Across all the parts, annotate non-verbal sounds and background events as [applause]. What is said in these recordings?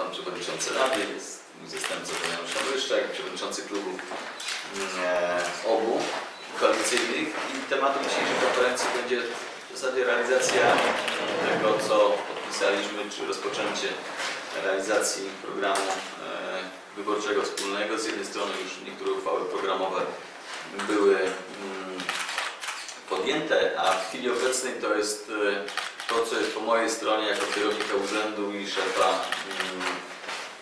Pan Przewodniczący Rady, jest mój zastępca Pan Janusz Przewodniczący klubu e, obu koalicyjnych i tematem dzisiejszej konferencji będzie w zasadzie realizacja tego, co podpisaliśmy, czy rozpoczęcie realizacji programu e, wyborczego wspólnego. Z jednej strony już niektóre uchwały programowe były mm, podjęte, a w chwili obecnej to jest e, to, co jest po mojej stronie jako kierownika urzędu i szefa mm,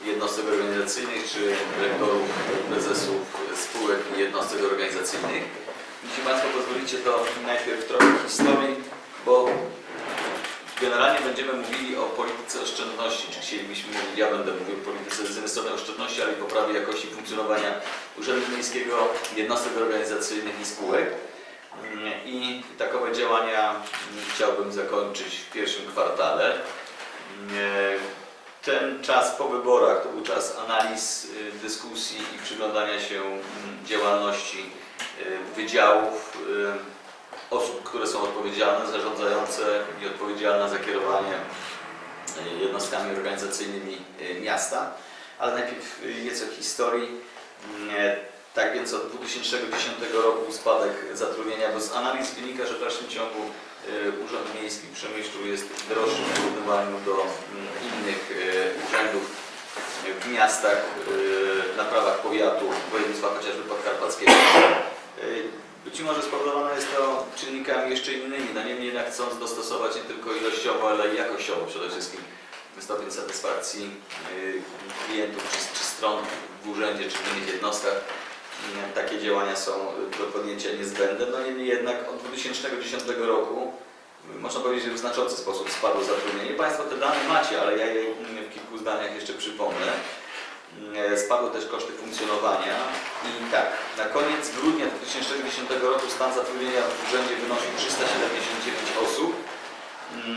jednostek organizacyjnych, czy dyrektorów, prezesów spółek i jednostek organizacyjnych. Jeśli Państwo pozwolicie, to najpierw trochę historii, bo generalnie będziemy mówili o polityce oszczędności, czy chcielibyśmy mówić, ja będę mówił o polityce z jednej strony oszczędności, ale i poprawie jakości funkcjonowania Urzędu Miejskiego, jednostek organizacyjnych i spółek. Mm, I takowe działania mm, chciałbym zakończyć w pierwszym kwartale. Mm, Ten czas po wyborach to był czas analiz, y, dyskusji i przyglądania się działalności y, wydziałów, y, osób, które są odpowiedzialne, zarządzające i odpowiedzialne za kierowanie jednostkami organizacyjnymi miasta. Ale najpierw nieco historii. Tak więc od 2010 roku spadek zatrudnienia, bo z analiz wynika, że w dalszym ciągu y, Urząd Miejski w Przemyślu jest droższy w porównywaniu do mm, innych y, urzędów w miastach y, na prawach powiatu województwa chociażby podkarpackiego. Y, Być może spowodowane jest to czynnikami jeszcze innymi, no niemniej jednak chcąc dostosować nie tylko ilościowo, ale i jakościowo przede wszystkim stopień satysfakcji y, klientów czy, czy stron w urzędzie czy w innych jednostkach takie działania są do podjęcia niezbędne. No niemniej jednak od 2010 roku można powiedzieć, że w znaczący sposób spadło zatrudnienie. Państwo te dane macie, ale ja je w kilku zdaniach jeszcze przypomnę. Mm, Spadły też koszty funkcjonowania i tak, na koniec grudnia 2010 roku stan zatrudnienia w urzędzie wynosił 379 osób. Mm,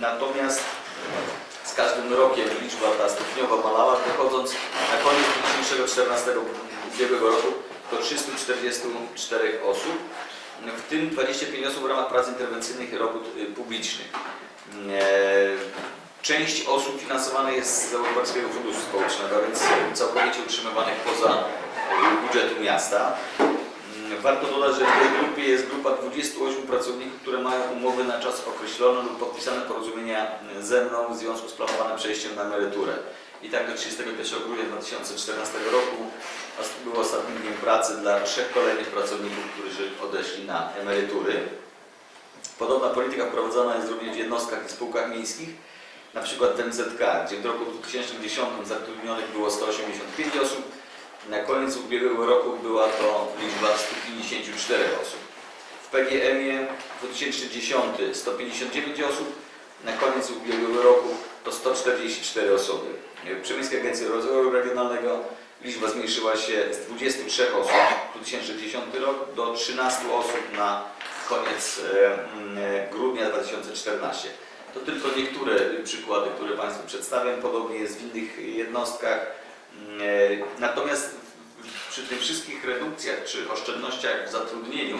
Natomiast z każdym rokiem liczba ta stopniowo malała, dochodząc na koniec 2014 ubiegłego roku do 344 osób, w tym 25 osób w ramach prac interwencyjnych i robót y, publicznych. E, Część osób finansowana jest z Europejskiego Funduszu Społecznego, więc całkowicie utrzymywanych poza y, budżetu miasta. Mm, Warto dodać, że w tej grupie jest grupa 28 pracowników, które mają umowy na czas określony lub podpisane porozumienia ze mną w związku z planowanym przejściem na emeryturę. I tak do 31 grudnia 2014 roku był ostatnim dniem pracy dla trzech kolejnych pracowników, którzy odeszli na emerytury. Podobna polityka wprowadzana jest również w jednostkach i spółkach miejskich, na przykład w MZK, gdzie w roku 2010 zatrudnionych było 185 osób, na koniec ubiegłego roku była to liczba 154 osób. W PGM-ie w 2010 159 osób, na koniec ubiegłego roku to 144 osoby. W Przemyskiej Agencji Rozwoju Regionalnego liczba zmniejszyła się z 23 osób w 2010 rok do 13 osób na koniec e, mm, e, grudnia 2014. To tylko niektóre przykłady, które Państwu przedstawiam. Podobnie jest w innych jednostkach. Mm, e, Natomiast przy tych wszystkich redukcjach czy oszczędnościach w zatrudnieniu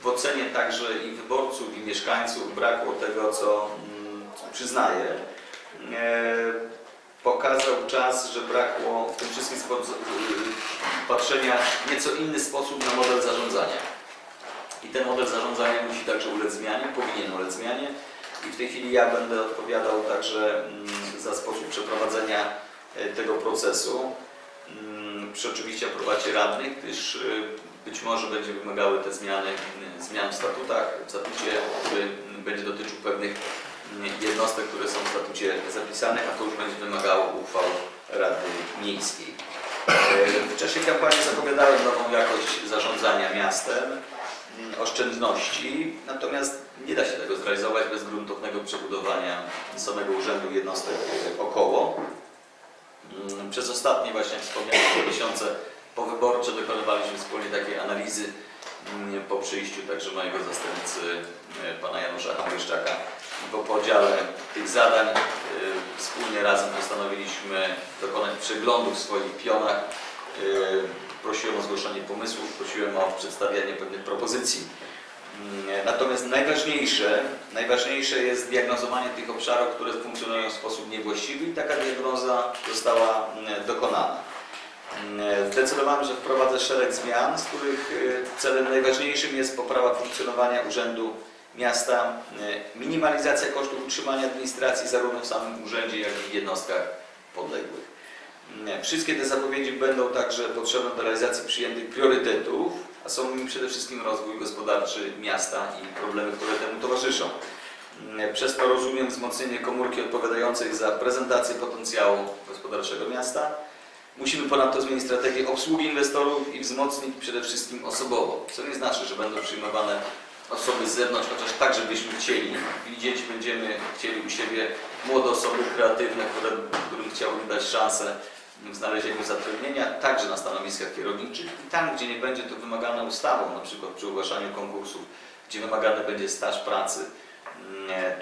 w ocenie także i wyborców, i mieszkańców brakło tego, co mm, co przyznaję. E, Pokazał czas, że brakło w tym wszystkim y, patrzenia w nieco inny sposób na model zarządzania. I ten model zarządzania musi także ulec zmianie, powinien ulec zmianie. I w tej chwili ja będę odpowiadał także mm, za sposób przeprowadzenia e, tego procesu. Mm, Przy oczywiście aprobacie radnych, gdyż y, być może będzie wymagały te zmiany y, zmian w statutach, w statucie, który mm, będzie dotyczył pewnych mm, jednostek, które są w statucie zapisane, a to już będzie wymagało uchwał Rady Miejskiej. E, W czasie kampanii zapowiadałem nową jakość zarządzania miastem, mm, oszczędności, natomiast nie da się tego zrealizować bez gruntownego przebudowania samego urzędu jednostek e, około. Mm, Przez ostatnie właśnie wspomniane miesiące powyborcze dokonywaliśmy wspólnie takiej analizy mm, po przyjściu także mojego zastępcy e, pana Janusza Hamryszczaka i po podziale tych zadań e, wspólnie razem postanowiliśmy dokonać przeglądu w swoich pionach. E, Prosiłem o zgłoszenie pomysłów, prosiłem o przedstawianie pewnych propozycji Mm, Natomiast najważniejsze, najważniejsze jest diagnozowanie tych obszarów, które funkcjonują w sposób niewłaściwy i taka diagnoza została mm, dokonana. Mm, Zdecydowałem, że wprowadzę szereg zmian, z których y, celem najważniejszym jest poprawa funkcjonowania Urzędu Miasta, y, minimalizacja kosztów utrzymania administracji zarówno w samym urzędzie, jak i w jednostkach podległych. Wszystkie te zapowiedzi będą także potrzebne do realizacji przyjętych priorytetów, a są nimi przede wszystkim rozwój gospodarczy miasta i problemy, które temu towarzyszą. Przez to rozumiem wzmocnienie komórki odpowiadającej za prezentację potencjału gospodarczego miasta. Musimy ponadto zmienić strategię obsługi inwestorów i wzmocnić przede wszystkim osobowo, co nie znaczy, że będą przyjmowane osoby z zewnątrz, chociaż także byśmy chcieli. Widzieć będziemy chcieli u siebie młode osoby kreatywne, które, którym chciałbym dać szansę w znalezieniu zatrudnienia, także na stanowiskach kierowniczych. I tam, gdzie nie będzie to wymagane ustawą, na przykład przy ogłaszaniu konkursów, gdzie wymagany będzie staż pracy,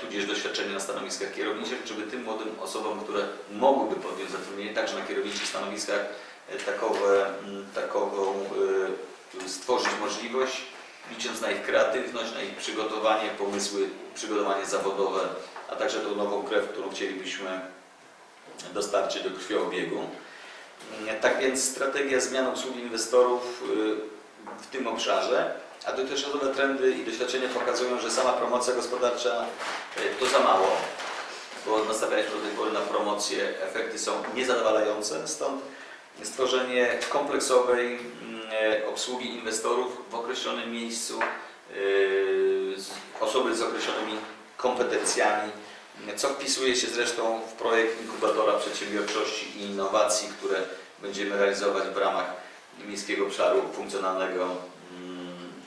tudzież doświadczenie na stanowiskach kierowniczych, żeby tym młodym osobom, które mogłyby podjąć zatrudnienie, także na kierowniczych stanowiskach, e, takowe, takową y, stworzyć możliwość, licząc na ich kreatywność, na ich przygotowanie, pomysły, przygotowanie zawodowe, a także tą nową krew, którą chcielibyśmy dostarczyć do krwiobiegu. Mm, Tak więc strategia zmian obsługi inwestorów y, w tym obszarze, a dotychczasowe trendy i doświadczenia pokazują, że sama promocja gospodarcza y, to za mało, bo nastawialiśmy do tej pory na promocję, efekty są niezadowalające, stąd stworzenie kompleksowej mm, obsługi inwestorów w określonym miejscu, z- osoby z określonymi kompetencjami, co wpisuje się zresztą w projekt inkubatora przedsiębiorczości i innowacji, które będziemy realizować w ramach Miejskiego Obszaru Funkcjonalnego.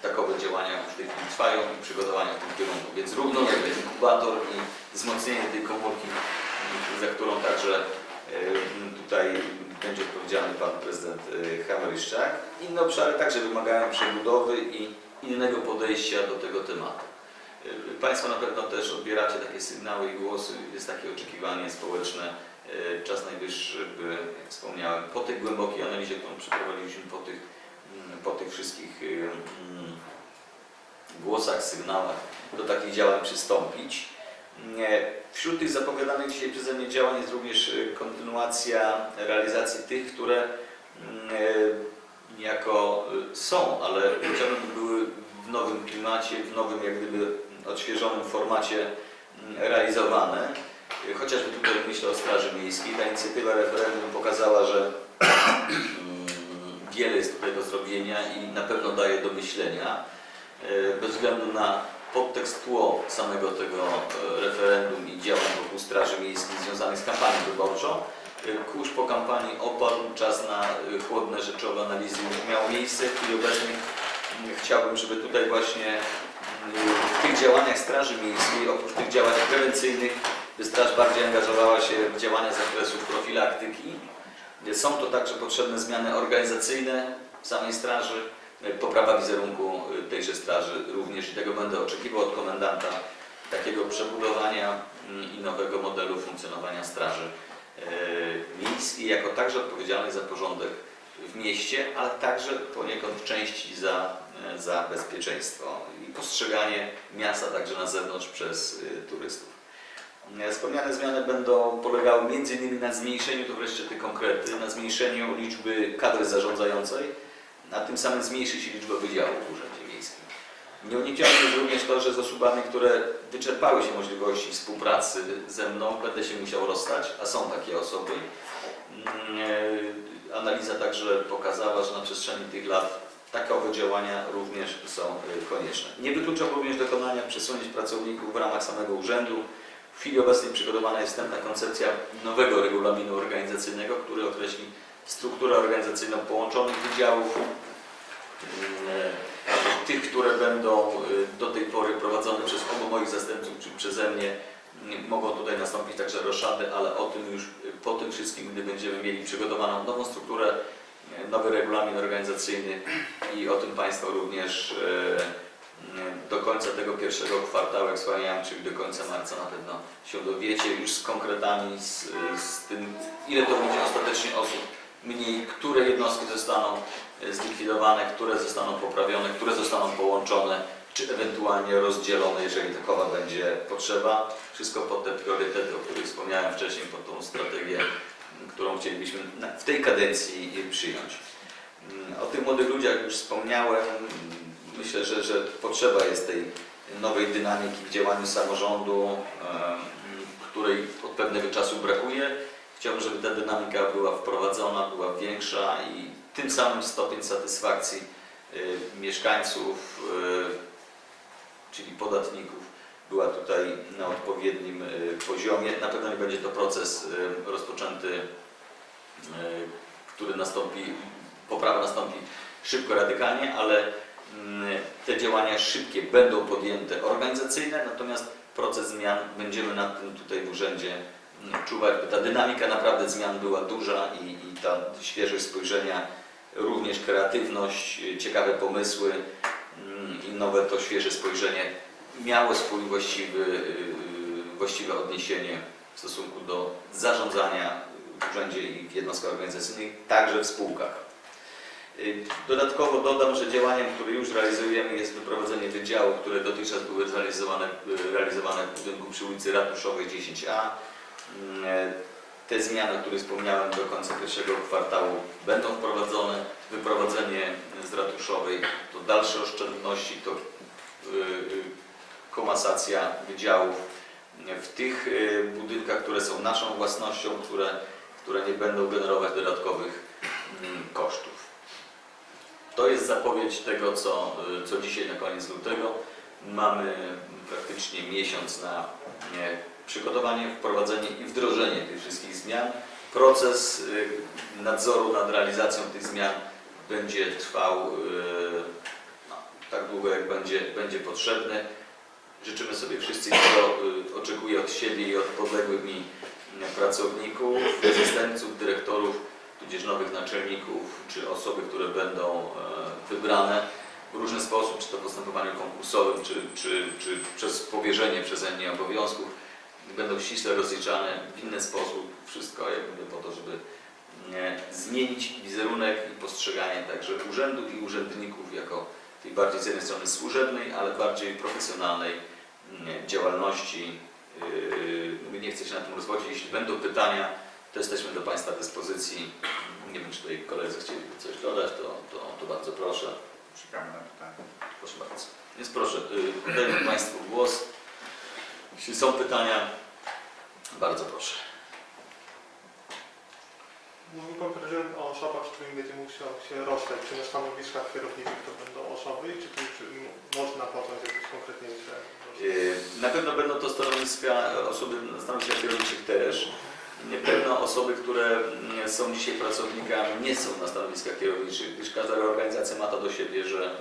Takowe działania już w tej chwili trwają i przygotowania w tym kierunku, więc równolegle inkubator i wzmocnienie tej komórki, za którą także y, tutaj będzie odpowiedzialny Pan Prezydent y, Hameryszczak. Inne obszary także wymagają przebudowy i innego podejścia do tego tematu. Y, Państwo na pewno też odbieracie takie sygnały i głosy, jest takie oczekiwanie społeczne. Czas najwyższy, by, jak wspomniałem, po tej głębokiej analizie, którą przeprowadziliśmy, po tych, po tych wszystkich y, mm, głosach, sygnałach, do takich działań przystąpić. Nie. Wśród tych zapowiadanych dzisiaj przeze mnie działań jest również y, kontynuacja realizacji tych, które mm, y, niejako y, są, ale chciałbym, by były w nowym klimacie, w nowym jak gdyby odświeżonym formacie mm, realizowane. Chociażby tutaj myślę o Straży Miejskiej. Ta inicjatywa referendum pokazała, że [clears throat] mm, wiele jest tutaj do zrobienia i na pewno daje do myślenia. Y, Bez względu na podtekst tło samego tego e, referendum i działań wokół Straży Miejskiej związanych z kampanią wyborczą. Y, Kurz po kampanii opadł, czas na chłodne rzeczowe analizy miał miejsce. W chwili obecnej mm, chciałbym, żeby tutaj właśnie y, w tych działaniach Straży Miejskiej, oprócz tych działań prewencyjnych, Straż bardziej angażowała się w działania z zakresu profilaktyki. Są to także potrzebne zmiany organizacyjne w samej Straży, y, poprawa wizerunku y, tejże Straży również i tego będę oczekiwał od komendanta takiego przebudowania mm, i nowego modelu funkcjonowania Straży y, Miejskiej, jako także odpowiedzialnej za porządek w mieście, ale także poniekąd w części za, za bezpieczeństwo i postrzeganie miasta także na zewnątrz przez turystów. E, Wspomniane zmiany będą polegały m.in. na zmniejszeniu, to wreszcie te konkrety, na zmniejszeniu liczby kadry zarządzającej, a tym samym zmniejszy się liczba wydziałów w Urzędzie Miejskim. Nieuniknione jest również to, że z osobami, które wyczerpały się możliwości współpracy ze mną, będę się musiał rozstać, a są takie osoby. Mm, e, Analiza także pokazała, że na przestrzeni tych lat takowe działania również są e, konieczne. Nie wykluczam również dokonania przesunięć pracowników w ramach samego urzędu. W chwili obecnej przygotowana jest wstępna koncepcja nowego regulaminu organizacyjnego, który określi strukturę organizacyjną połączonych wydziałów, mm, tych, które będą y, do tej pory prowadzone przez obu moich zastępców, czy przeze mnie. Mogą tutaj nastąpić także roszady, ale o tym już po tym wszystkim, gdy będziemy mieli przygotowaną nową strukturę, y, nowy regulamin organizacyjny i o tym Państwo również do końca tego pierwszego kwartału, jak wspomniałem, czyli do końca marca na pewno się dowiecie już z konkretami, z, z tym, ile to będzie ostatecznie osób, mniej, które jednostki zostaną e, zlikwidowane, które zostaną poprawione, które zostaną połączone czy ewentualnie rozdzielone, jeżeli takowa będzie potrzeba. Wszystko pod te priorytety, o których wspomniałem wcześniej, pod tą strategię, którą chcielibyśmy w tej kadencji przyjąć. Mm, O tych młodych ludziach już wspomniałem. Myślę, że, że potrzeba jest tej nowej dynamiki w działaniu samorządu, której od pewnego czasu brakuje. Chciałbym, żeby ta dynamika była wprowadzona, była większa i tym samym stopień satysfakcji y, mieszkańców, y, czyli podatników, była tutaj na odpowiednim y, poziomie. Na pewno nie będzie to proces rozpoczęty, który nastąpi, poprawa nastąpi szybko, radykalnie, ale te działania szybkie będą podjęte organizacyjne, natomiast proces zmian będziemy nad tym tutaj w urzędzie mm, czuwać, by ta dynamika naprawdę zmian była duża i, i ta świeżość spojrzenia, również kreatywność, y, ciekawe pomysły mm, i nowe to świeże spojrzenie miało swój właściwy, y, właściwe odniesienie w stosunku do zarządzania w urzędzie i w jednostkach organizacyjnych, także w spółkach. Y, Dodatkowo dodam, że działaniem, które już realizujemy jest wyprowadzenie wydziałów, które dotychczas były zrealizowane, y, realizowane w budynku przy ulicy Ratuszowej 10A. Mm, Te zmiany, o których wspomniałem do końca pierwszego kwartału będą wprowadzone. Wyprowadzenie z Ratuszowej to dalsze oszczędności, to y, y, komasacja wydziałów w tych y, budynkach, które są naszą własnością, które, które nie będą generować dodatkowych mm, kosztów. To jest zapowiedź tego, co, y, co dzisiaj na koniec lutego. Mamy praktycznie miesiąc na nie, przygotowanie, wprowadzenie i wdrożenie tych wszystkich zmian. Proces y, nadzoru nad realizacją tych zmian będzie trwał y, no, tak długo, jak będzie, będzie potrzebny. Życzymy sobie wszyscy, y, oczekuję od siebie i od podległych mi pracowników, zastępców, dyrektorów, tudzież nowych naczelników, czy osoby, które będą e, wybrane w różny sposób, czy to postępowaniu konkursowym, czy, czy, czy przez powierzenie przeze mnie obowiązków, będą ściśle rozliczane w inny sposób. Wszystko jak mówię po to, żeby e, zmienić wizerunek i postrzeganie także urzędu i urzędników jako tej bardziej z jednej strony służebnej, ale bardziej profesjonalnej działalności. Mówię, Nie chcę się na tym rozwodzić. Jeśli będą pytania, to jesteśmy do Państwa dyspozycji. Nie wiem, czy tutaj koledzy chcieliby coś dodać, to, to, to bardzo proszę. Czekamy na pytanie. Proszę bardzo. Więc proszę, yy, oddajmy Państwu głos. Jeśli są pytania, bardzo proszę. Mówi Pan Prezydent o osobach, z którymi będzie musiał się rozstać. Czy na stanowiskach kierowniczych to będą osoby, czy, tu, czy można poznać jakieś konkretniejsze? Yy, Na pewno będą to stanowiska, osoby na stanowiskach kierowniczych też. Nie Pewno osoby, które mm, są dzisiaj pracownikami, nie są na stanowiskach kierowniczych, gdyż każda organizacja ma to do siebie, że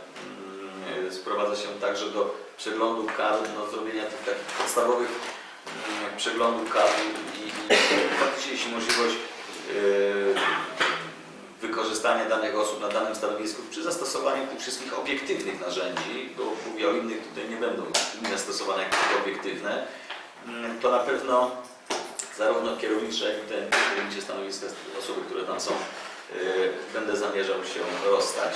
mm, sprowadza się także do przeglądu kadr, no, zrobienia tych takich podstawowych mm, przeglądów kadr i, i faktycznie jeśli możliwość yy, wykorzystania danych osób na danym stanowisku przy zastosowaniu tych wszystkich obiektywnych narzędzi, bo mówię o innych, tutaj nie będą inne stosowane jak obiektywne, to na pewno zarówno kierownicze, jak i te kierownicze stanowiska, osoby, które tam są, yy, będę zamierzał się rozstać.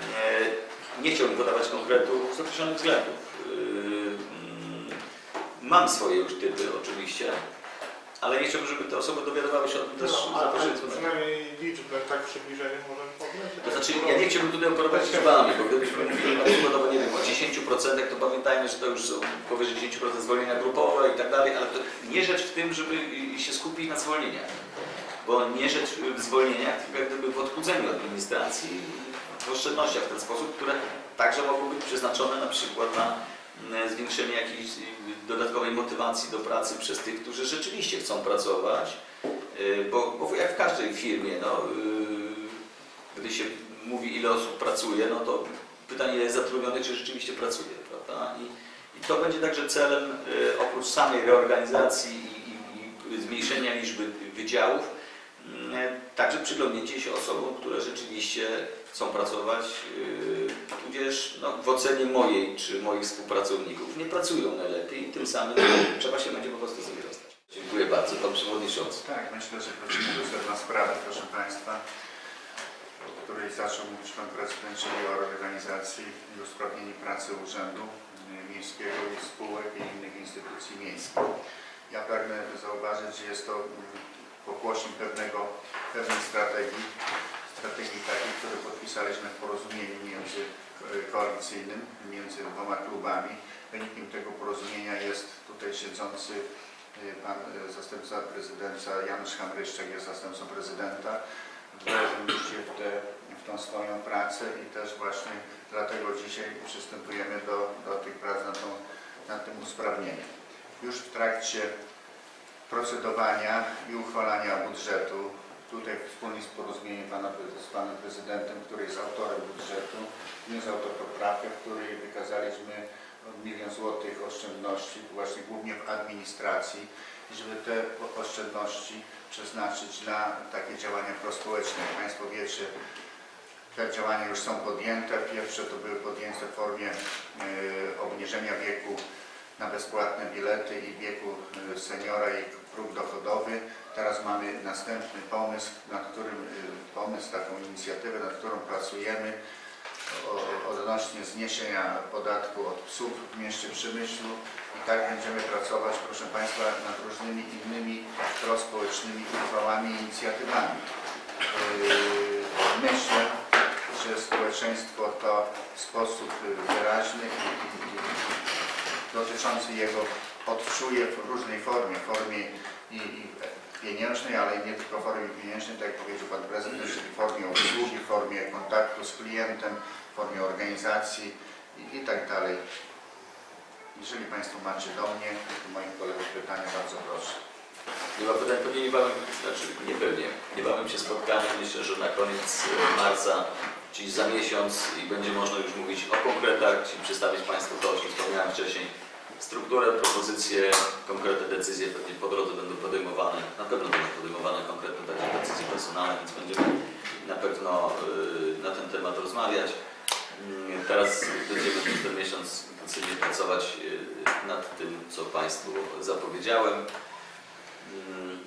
Yy, Nie chciałbym podawać konkretów z określonych względów. Yy, mm, Mam swoje już typy oczywiście, ale nie chciałbym, żeby te osoby dowiadywały się o tym też No, za pośrednictwem. przynajmniej liczbę tak w przybliżeniu możemy podać? To znaczy, ja nie chciałbym tutaj operować liczbami, bo gdybyśmy mówili na przykładowo, nie wiem, o 10%, to pamiętajmy, że to już są powyżej 10% zwolnienia grupowe i tak dalej, ale to nie rzecz w tym, żeby się skupić na zwolnieniach. Bo nie rzecz w zwolnieniach, tylko jak gdyby w odchudzeniu administracji, w oszczędnościach w ten sposób, które także mogą być przeznaczone na przykład na zwiększenie jakiejś y, dodatkowej motywacji do pracy przez tych, którzy rzeczywiście chcą pracować. Y, Bo, bo jak w każdej firmie, no, gdy się mówi ile osób pracuje, no to pytanie jest zatrudnionych, czy rzeczywiście pracuje, prawda? I, i to będzie także celem oprócz samej reorganizacji i, i, i zmniejszenia liczby wydziałów, także przyglądnięcie się osobom, które rzeczywiście chcą pracować, y, tudzież no, w ocenie mojej czy moich współpracowników nie pracują najlepiej i tym samym [clears throat] trzeba się będzie po prostu z nimi rozstać. Dziękuję bardzo, Pan Przewodniczący. Tak, myślę, że przechodzimy do sedna sprawy, proszę Państwa. o której zaczął mówić Pan Prezydent, czyli o organizacji i usprawnieniu pracy Urzędu Miejskiego i spółek i innych instytucji miejskich. Ja pragnę zauważyć, że jest to mm, pokłosie pewnego, pewnej strategii, strategii takiej, które podpisaliśmy w porozumieniu między ko- koalicyjnym, między dwoma klubami. Wynikiem tego porozumienia jest tutaj siedzący y, pan y, zastępca prezydenta Janusz Hamryszczak, jest zastępcą prezydenta. Wdrożył się w, te, w tą swoją pracę i też właśnie dlatego dzisiaj przystępujemy do, do tych prac nad, tą, nad tym usprawnieniem. Już w trakcie procedowania i uchwalania budżetu, tutaj wspólnie z porozumieniem pana, z panem prezydentem, który jest autorem budżetu, jest autor poprawki, w której wykazaliśmy milion złotych oszczędności właśnie głównie w administracji, żeby te oszczędności przeznaczyć na takie działania prospołeczne. Jak Państwo wiecie, te działania już są podjęte. Pierwsze to były podjęte w formie e, obniżenia wieku na bezpłatne bilety i wieku e, seniora i próg dochodowy. Teraz mamy następny pomysł, nad którym, e, pomysł, taką inicjatywę, nad którą pracujemy odnośnie zniesienia podatku od psów w mieście Przemyślu i tak będziemy pracować, proszę Państwa, nad różnymi innymi prospołecznymi uchwałami i inicjatywami. Yy, Myślę, że społeczeństwo to w sposób y, wyraźny i dotyczący jego odczuje w różnej formie, formie i, i pieniężnej, ale nie tylko w formie pieniężnej, tak jak powiedział Pan Prezydent, czyli w formie usługi, w formie kontaktu z klientem, w formie organizacji i, i tak dalej. Jeżeli Państwo macie do mnie, do moich kolegów pytania, bardzo proszę. Nie ma pytań, pewnie niebawem, znaczy nie pewnie, niebawem się spotkamy, myślę, że na koniec e, marca, czyli za miesiąc i będzie można już mówić o konkretach, czyli przedstawić Państwu to, o czym wspomniałem wcześniej, strukturę, propozycje, konkretne decyzje pewnie po drodze będą podejmowane, na pewno będą podejmowane konkretne także decyzje personalne, więc będziemy na pewno e, na ten temat rozmawiać. Mm, Teraz będziemy przez ten miesiąc intensywnie pracować e, nad tym, co Państwu zapowiedziałem. Mm,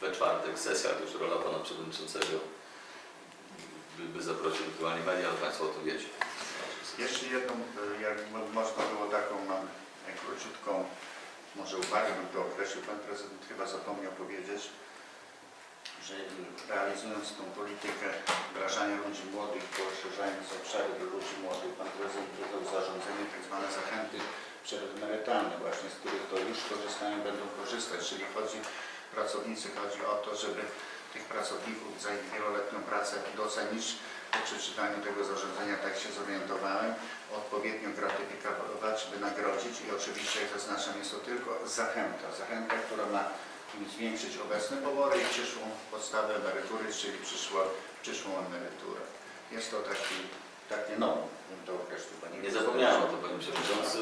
we czwartek sesja, to już rola Pana Przewodniczącego, by zaprosił ewentualnie media, ale Państwo o tym wiecie. Jeszcze jedną, y, jak mo- można było taką, mam e, króciutką, może uwagę bym to określił, Pan Prezydent chyba zapomniał powiedzieć, że realizując tą politykę wdrażania ludzi młodych, poszerzając obszary do ludzi młodych, Pan Prezydent wydał zarządzenie tak zwane zachęty przedemerytalne właśnie, z których to już korzystają, będą korzystać, czyli chodzi, pracownicy, chodzi o to, żeby tych pracowników za ich wieloletnią pracę docenić, po przeczytaniu tego zarządzenia tak się zorientowałem, odpowiednio gratyfikować, wynagrodzić i oczywiście, zaznaczam, jest to tylko zachęta. Zachęta, która ma zwiększyć obecne pobory i przyszłą podstawę emerytury, czyli przyszło, przyszłą emeryturę. Jest to taki, takie no, bym to określił. Nie zapomniałem o to, Panie Przewodniczący.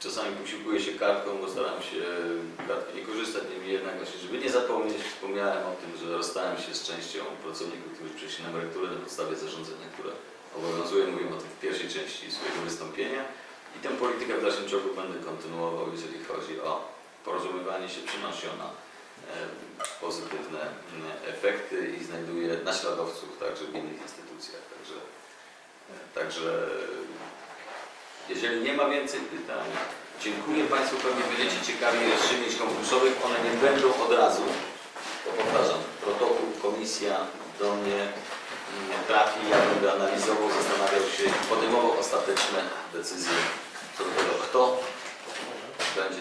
Czasami posiłkuję się kartką, bo staram się kartki nie korzystać, niemniej jednak właśnie, żeby nie zapomnieć, wspomniałem o tym, że rozstałem się z częścią pracowników, którzy przeszli na emeryturę na podstawie zarządzenia, które obowiązuje. Mówiłem o tym w pierwszej części swojego wystąpienia i tę politykę w dalszym ciągu będę kontynuował, jeżeli chodzi o porozumiewanie się, przynosi ona pozytywne efekty i znajduje naśladowców także w innych instytucjach. Także, także jeżeli nie ma więcej pytań, dziękuję Państwu. Pewnie będziecie ciekawi rozstrzygnięć konkursowych. One nie będą od razu. To powtarzam, protokół, komisja do mnie mm, trafi. Ja będę analizował, zastanawiał się podejmował ostateczne decyzje co do tego, kto będzie